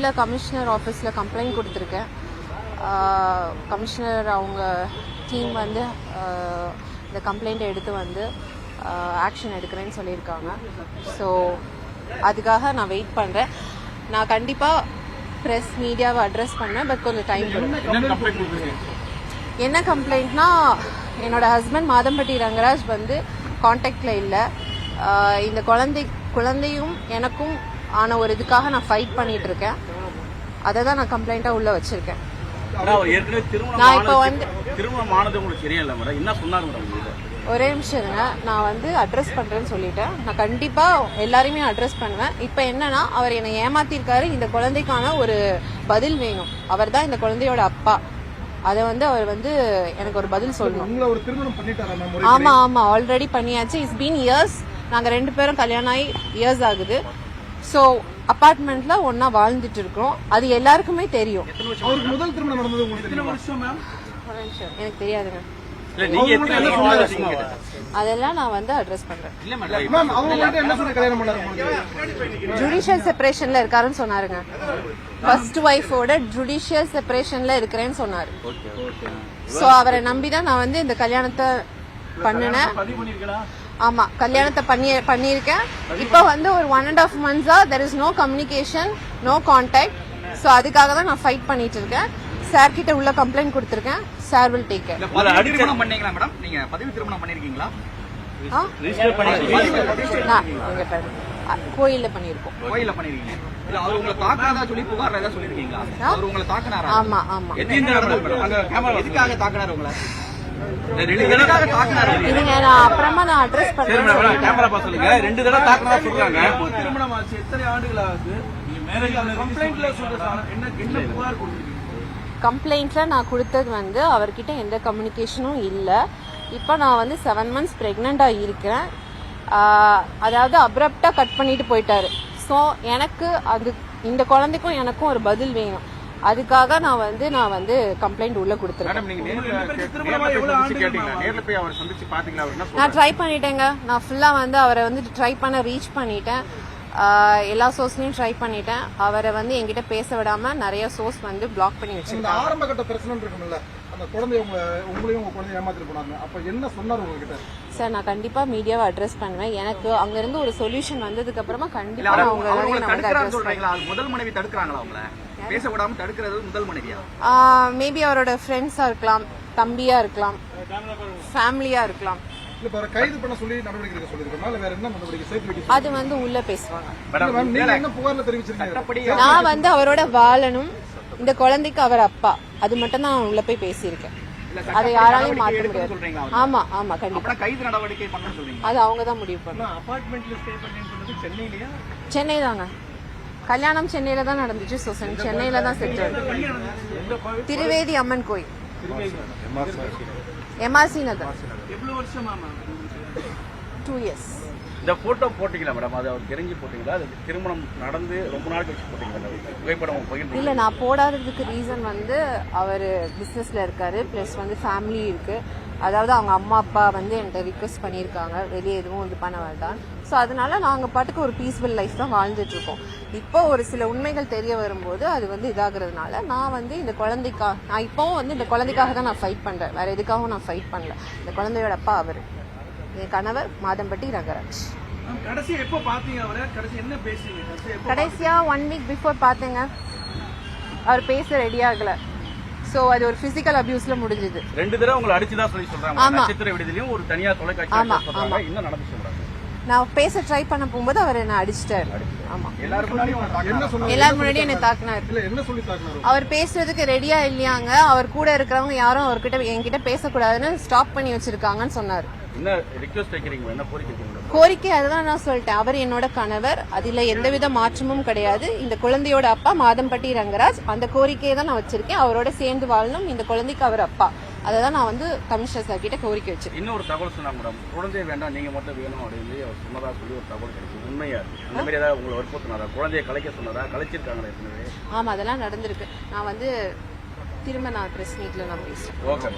உள்ள கமிஷனர் ஆஃபீஸில் கம்ப்ளைண்ட் கொடுத்துருக்கேன். கமிஷனர் அவங்க டீம் வந்து இந்த கம்ப்ளைண்ட்டை எடுத்து வந்து ஆக்ஷன் எடுக்கிறேன்னு சொல்லியிருக்காங்க. ஸோ அதுக்காக நான் வெயிட் பண்ணுறேன் நான் கண்டிப்பாக ப்ரெஸ் மீடியாவை அட்ரஸ் பண்ணேன் பட் கொஞ்சம் டைம் கொடுக்குறீங்க? என்ன கம்ப்ளைண்ட்னா என்னோட ஹஸ்பண்ட் மாதம்பட்டி ரங்கராஜ் வந்து காண்டாக்டில் இல்லை. இந்த குழந்தை குழந்தையும் எனக்கும் ஆன ஒரு இதுக்காக நான் ஃபைட் பண்ணிட்டு இருக்கேன் அதை தான் நான் கம்ப்ளைண்ட்டாக உள்ள வச்சிருக்கேன். நான் இப்போ வந்து ஒரே நிமிஷம் இருங்க. நான் வந்து அட்ரஸ் பண்ணுறேன்னு சொல்லிட்டேன். நான் கண்டிப்பாக எல்லாரையுமே அட்ரஸ் பண்ணுவேன். இப்போ என்னன்னா அவர் என்னை ஏமாத்திருக்காரு. இந்த குழந்தைக்கான ஒரு பதில் வேணும். அவர் தான் இந்த குழந்தையோட அப்பா. அதை வந்து அவர் வந்து எனக்கு ஒரு பதில் சொல்லணும். ஆமா ஆமா. ஆல்ரெடி பண்ணியாச்சு. இட்ஸ் பீன் இயர்ஸ் நாங்க ரெண்டு பேரும் கல்யாணம் ஆகி இயர்ஸ் ஆகுது. ஸோ அபார்ட்மெண்ட்ல ஒண்ணா வாழ்ந்துட்டு இருக்கோம் அது எல்லாருக்குமே தெரியும். எனக்கு தெரியாதுங்க? அதெல்லாம் நான் வந்து அட்ரஸ் பண்றேன். ஜுடிஷியல் செப்பரேஷன்ல இருக்காருன்னு சொன்னாருங்க. ஃபர்ஸ்ட் ஒய்ஃபோட ஜுடிஷியல் செப்பரேஷன்ல இருக்கிறேன்னு சொன்னாரு. ஸோ அவரை நம்பி தான் நான் வந்து இந்த கல்யாணத்தை பண்ணினேன். பதிவு பண்ணிருக்கா ஆமா கல்யாணத்தை பண்ணி பண்ணியிருக்கேன். இப்போ வந்து ஒரு one and of மந்த்ஸா there is no communication no contact so அதுக்காக தான் நான் ஃபைட் பண்ணிட்டு இருக்கேன். சார் கிட்ட உள்ள கம்ப்ளைண்ட் கொடுத்துருக்கேன். சார் வில் டேக் கேர் திருமணம் பண்ணீங்களா மேடம் நீங்க பதவி திருமணம் பண்ணிருக்கீங்களா? கோயில்ல பண்ணியிருக்கோம் கோயில்ல பண்ணிருக்கீங்க. இல்ல அவர் உங்களை தாக்குனதா சொல்லி புகார் ஏதாவது சொல்லிருக்கீங்களா? அவர் உங்களை தாக்குனாரா? ஆமா ஆமா. எதுக்காக தாக்குனாரு உங்களை? இதுங்க நான் அப்புறமா நான் அட்ரஸ் மேடம் கேமரா பாஸ் சொல்லுங்க. ரெண்டு தடவை தாக்குனதா சொல்றாங்க. திருமணம் ஆச்சு எத்தனை ஆண்டுகள் ஆகுது கம்ப்ளைண்ட்ல சொல்ற என்ன என்ன புகார் கொடுத்துருக்கீங்க? கம்ப்ளைண்ட்ல நான் கொடுத்தது வந்து அவர்கிட்ட எந்த கம்யூனிகேஷனும் இல்லை. இப்போ நான் வந்து செவன் மந்த்ஸ் ப்ரெக்னெண்டாக இருக்கிறேன். அதாவது அப்ரப்டாக கட் பண்ணிட்டு போயிட்டாரு. ஸோ எனக்கு அது இந்த குழந்தைக்கும் எனக்கும் ஒரு பதில் வேணும். அதுக்காக நான் வந்து நான் வந்து கம்ப்ளைண்ட் உள்ள கொடுத்துருக்கேன். மேடம் நீங்க நேர்ல திருமணமா நேர்ல போய் எவ்வளவு சந்திச்சு ஆண்டுகள் கேட்டீங்களா? நேர்ல போய் அவர் சந்திச்சு பாத்தீங்களா? அவர் என்ன நான் ட்ரை பண்ணிட்டேங்க. நான் ஃபுல்லாக வந்து அவரை வந்து ட்ரை பண்ண ரீச் பண்ணிட்டேன். எல்லா சோர்ஸ்லையும் ட்ரை பண்ணிட்டேன். அவரை வந்து என்கிட்ட பேச விடாம நிறைய சோர்ஸ் வந்து பிளாக் பண்ணி வச்சிருக்காங்க. ஆரம்ப கட்ட பிரச்சனை இருக்கும்ல அந்த குழந்தைய உங்களை உங்களையும் உங்க குழந்தைய ஏமாத்திட்டு போனாங்க. அப்ப என்ன சொன்னாரு உங்ககிட்ட? சார் நான் கண்டிப்பா மீடியாவை அட்ரஸ் பண்ணுவேன். எனக்கு அங்க இருந்து ஒரு சொல்யூஷன் வந்ததுக்கு அப்புறமா கண்டிப்பா அது முதல் மனைவி தடுக்கிறாங்களா உங்களை பேச விடாம தடுக்கிறது முதல் மனைவியா? மேபி அவரோட ஃப்ரெண்ட்ஸா இருக்கலாம் தம்பியா இருக்கலாம் ஃபேமிலியா இருக்கலாம். இல்ல இப்ப அவரை கைது பண்ண சொல்லி நடவடிக்கை எடுக்க சொல்லிருக்கோம் இல்ல வேற என்ன நடவடிக்கை? சேர்த்து வைக்க அது வந்து உள்ள பேசுவாங்க. நான் வந்து அவரோட வாழணும் இந்த குழந்தைக்கு அவர் அப்பா. அது மட்டும் தான் உள்ள போய் பேசியிருக்கேன். அதை யாராலையும் மாற்ற முடியாது. ஆமா ஆமா கண்டிப்பா. அப்புறம் கைது நடவடிக்கை பண்ண சொல்றீங்க அது அவங்க தான் முடிவு சென்னையிலயா? சென்னை தாங்க கல்யாணம் சென்னையில தான் நடந்துச்சு ஸோ சென்னையில தான் செட்டில் எந்த கோவில் திருவேதி அம்மன் கோயில் எம்ஆர்சி நகர் எவ்வளவு வருஷமா மேம் டூ இயர்ஸ் இந்த போட்டோ போட்டீங்களா மேடம் அது அவர் தெரிஞ்சு போட்டீங்களா? அது திருமணம் நடந்து ரொம்ப நாள் கழிச்சு போட்டீங்களா புகைப்படம் பகிர்ந்து இல்லை நான் போடாததுக்கு ரீசன் வந்து அவர் பிஸ்னஸில் இருக்காரு ப்ளஸ் வந்து ஃபேமிலி இருக்குது அதாவது அவங்க அம்மா அப்பா வந்து என்கிட்ட ரிக்வெஸ்ட் பண்ணியிருக்காங்க. வெளியே எதுவும் இது பண்ண வேண்டாம். ஸோ அதனால நாங்கள் பாட்டுக்கு ஒரு பீஸ்ஃபுல் லைஃப் தான் வாழ்ந்துட்டுருக்கோம். இப்போ ஒரு சில உண்மைகள் தெரிய வரும்போது அது வந்து இதாகிறதுனால நான் வந்து இந்த குழந்தைக்கா நான் இப்போவும் வந்து இந்த குழந்தைக்காக தான் நான் ஃபைட் பண்ணுறேன் வேற எதுக்காகவும் நான் ஃபைட் பண்ணல. இந்த குழந்தையோட அப்பா அவர். என் கணவர் மாதம்பட்டி ரங்கராஜ். மேம் கடைசி எப்போ பாத்தீங்க அவரை? கடைசி என்ன பேசுறீங்க கடைசி எப்போ கடைசியா ஒன் வீக் பிஃபோர் பார்த்தேங்க. அவர் பேச ரெடி ஆகல. ஸோ அது ஒரு பிசிக்கல் அபியூஸ்ல முடிஞ்சது. ரெண்டு தடவை உங்களை அடிச்சுதான் சொல்லி சொல்றாங்க. ஆமா. நட்சத்திர விடுதலையும் ஒரு தனியார் தொலைக்காட்சி ஆமா, சொல்றாங்க. என்ன நடந்து சொல்றாங்க. நான் பேச ட்ரை பண்ண போகும்போது அவர் என்ன அடிச்சிட்டாரு. ஆமா. எல்லாரும் முன்னாடி? என்ன சொன்னாரு? எல்லாரும் முன்னாடி என்ன தாக்குனாரு? இல்ல என்ன சொல்லி தாக்குனாரு? அவர் பேசுறதுக்கு ரெடியா இல்லையாங்க. அவர் கூட இருக்கிறவங்க யாரும் அவர்கிட்ட என்கிட்ட பேசக்கூடாதுன்னு ஸ்டாப் பண்ணி வச்சிருக்காங்கன்னு சொன்னார். கோரிக்கை அதுதான் நான் சொல்லிட்டேன். அவர் என்னோட கணவர். அதுல எந்தவித மாற்றமும் கிடையாது. இந்த குழந்தையோட அப்பா மாதம்பட்டி ரங்கராஜ். அந்த கோரிக்கையை தான் நான் வச்சிருக்கேன். அவரோட சேர்ந்து வாழணும் இந்த குழந்தைக்கு அவர் அப்பா. அதை தான் நான் வந்து கமிஷனர் சார் கிட்ட கோரிக்கை வச்சிருக்கேன். இன்னொரு தகவல் சொன்னாங்க மேடம். குழந்தை வேண்டாம் நீங்க மட்டும் வேணும் அப்படின்னு அவர் சொன்னதா சொல்லி ஒரு தகவல் கிடைச்சு உண்மையா? அந்த மாதிரி ஏதாவது உங்களை வற்புறுத்தினாரா? குழந்தைய கலைக்க சொன்னதா? கலைச்சிருக்காங்களா ஏற்கனவே? ஆமா அதெல்லாம் நடந்திருக்கு. நான் வந்து திரும்ப நான் பிரஸ் மீட்ல நான் பேசுறேன். ஓகே